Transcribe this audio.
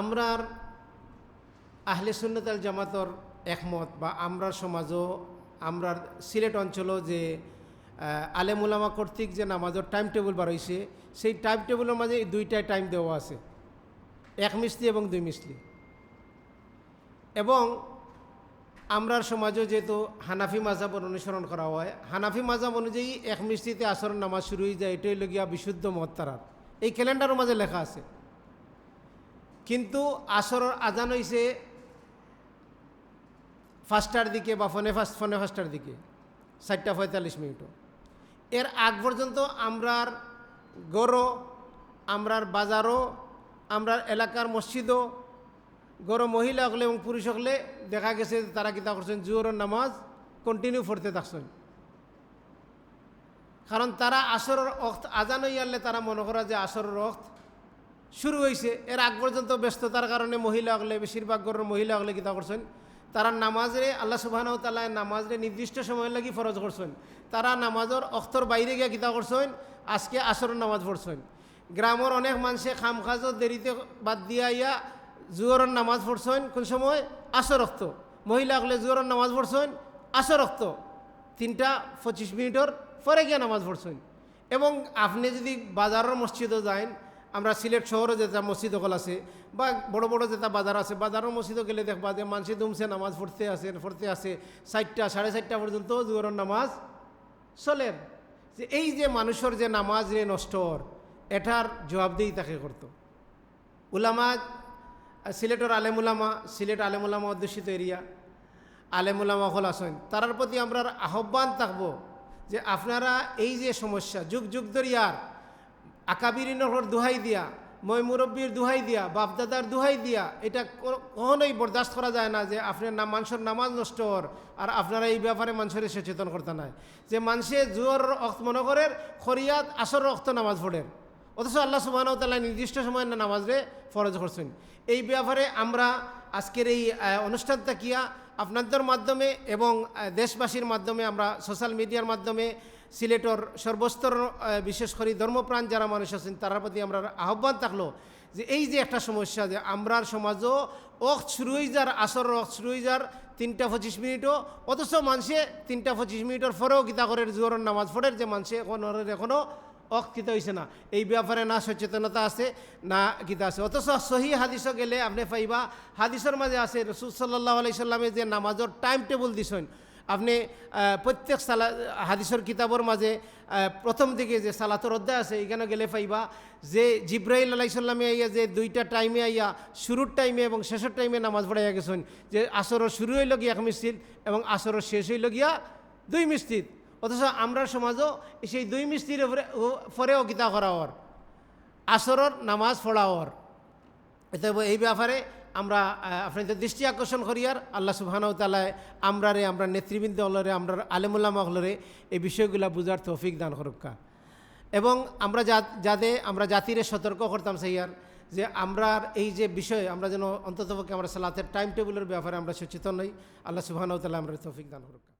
আমরার আহলে সুন্নতাল জামাতর একমত বা আমরার সমাজও, আমরার সিলেট অঞ্চলও যে আলেমুলামা কর্তৃক যে নামাজের টাইম টেবিল বার সেই টাইম টেবিলের মাঝে দুইটাই টাইম দেওয়া আছে। এক মিস্ত্রি এবং দুই মিস্ত্রি এবং আমরার সমাজও যেহেতু হানাফি মাজাবর অনুসরণ করা হয়, হানাফি মাজাব অনুযায়ী এক মিস্ত্রিতে আসরের নামাজ শুরু হয়ে যায়, এটাই লগিয়া বিশুদ্ধ মত তারার এই ক্যালেন্ডারের মাঝে লেখা আছে। কিন্তু আসরের আজান হইছে ফার্স্টার দিকে বা ফোনে ফার্স্ট ফোনে ফার্স্টার দিকে, চারটা পঁয়তাল্লিশ মিনিটও। এর আগ পর্যন্ত আমরার গরো, আমরার বাজারও, আমরার এলাকার মসজিদও, গরো মহিলা হলে এবং পুরুষ হলে দেখা গেছে তারা কিতা করছেন জুয়রের নামাজ কন্টিনিউ পড়তে থাকছেন। কারণ তারা আসরের অক্ত আজান হইয়ালে তারা মনে করা যে আসরের অক্ত শুরু হয়েছে। এর আগ পর্যন্ত ব্যস্ততার কারণে মহিলা হলে, বেশিরভাগ গরের মহিলা হলে কিতা করছেন? তারা নামাজরে, আল্লাহ সুবাহ তাল্লাহ নামাজরে নির্দিষ্ট সময় লাগি ফরজ করছেন। তারা নামাজের অক্তর বাইরে গিয়ে কিতা করছেন? আজকে আসরের নামাজ পড়ছেন। গ্রামের অনেক মানুষে খাম খাজত দেরিতে বাদ দিয়া ইয়া জুয়রের নামাজ পড়ছেন। কোন সময়? আসর রক্ত মহিলা হলে জুয়রের নামাজ পড়ছেন, আসর রক্ত তিনটা পঁচিশ মিনিটর পরে গিয়ে নামাজ পড়ছেন। এবং আপনি যদি বাজারের মসজিদও যান আমরা সিলেট শহরে যেটা মসজিদ হল আছে বা বড় বড় যেটা বাজার আছে বাজারের মসজিদও গেলে দেখবা যে মানুষে দুমছে নামাজ পড়তে আছে পড়তে আছে চারটা সাড়ে চারটা পর্যন্ত জুয়ারের নামাজ চলেন যে এই যে মানুষের যে নামাজ রে নষ্ট হর, এটার জবাবদেহি তাকে করতো। উলামা সিলেটের আলেমুলামা সিলেট আলেমুলামা অধ্যুষিত এরিয়া আলেমুলামা হল আসেন তারার প্রতি আমরা আহ্বান থাকব যে আপনারা এই যে সমস্যা যুগ যুগ ধরিয়ার আকাবিরিনহর দুহাই দিয়া, মই মুরব্বীর দুহাই দিয়া, বাপদাদার দুহাই দিয়া, এটা কখনোই বরদাস্ত করা যায় না যে আপনার নাম মানুষের নামাজ নষ্ট হর আর আপনারা এই ব্যাপারে মানুষের সচেতন করতে নাই। যে মানুষে জুয়র অক্ত মনে করেন খরিয়াত আসর অক্ত নামাজ পড়েন অথচ আল্লাহ সুবাহ তাল্লাহ নির্দিষ্ট সময় না নামাজরে ফরজ করছেন। এই ব্যাপারে আমরা আজকের এই অনুষ্ঠানটা কিয়া আপনাদের মাধ্যমে এবং দেশবাসীর মাধ্যমে আমরা সোশ্যাল মিডিয়ার মাধ্যমে সিলেটর সর্বস্তর বিশেষ করে ধর্মপ্রাণ যারা মানুষ আছেন তার প্রতি আমরা আহ্বান থাকল যে এই যে একটা সমস্যা যে আমরার সমাজও অক্ত শুরু হয়ে যার আসর অক্ত শুরু হয়ে যার, তিনটা পঁচিশ মিনিটও, অথচ মানুষে তিনটা পঁচিশ মিনিটের পরেও গীতা করে জোরের নামাজ পড়ে যে মানুষে এখন এখনও অক্ষিত হয়েছে না। এই ব্যাপারে না সচেতনতা আছে, না গীতা আছে। অথচ সহি হাদিসও গেলে আপনি পাইবা, হাদিসের মাঝে আছে, রসুল সাল্লাহ আলাইসাল্লামে যে নামাজের টাইম টেবল দিছেন আপনি প্রত্যেক সালা, হাদিসের কিতাবর মাঝে প্রথম দিকে যে সালাতর অধ্যায় আছে এখানে গেলে পাইবা যে জিব্রাহিল আলাইসাল্লামে আইয়া যে দুইটা টাইমে আইয়া, শুরুর টাইমে এবং শেষের টাইমে নামাজ পড়াইয়া গেছেন, যে আসরের শুরু হইল গিয়া এক মিস্ত্রিত এবং আসরের শেষ হইল গিয়া দুই মিস্ত্রিত অথচ আমরা সমাজও সেই দুই মিস্ত্রির পরেও গীতা করা হওয়ার আসরর নামাজ পড়া এতে এই ব্যাপারে আমরা আপনাদের দৃষ্টি আকর্ষণ করি আর আল্লাহ সুবহানাহু তালায় আমরারে, আমরা নেতৃবৃন্দ হলরে, আমরা আলেমুল্লামা হলরে এই বিষয়গুলো বুঝার তৌফিক দান করুকা এবং আমরা যা- যাতে আমরা জাতিরে সতর্ক করতাম সেইয়ার যে আমরা এই যে বিষয়, আমরা যেন অন্ততপক্ষে আমরা সালাতের টাইম টেবিলের ব্যাপারে আমরা সচেতন নই। আল্লাহ সুবহানাহু তালা আমরা তৌফিক দান করুকা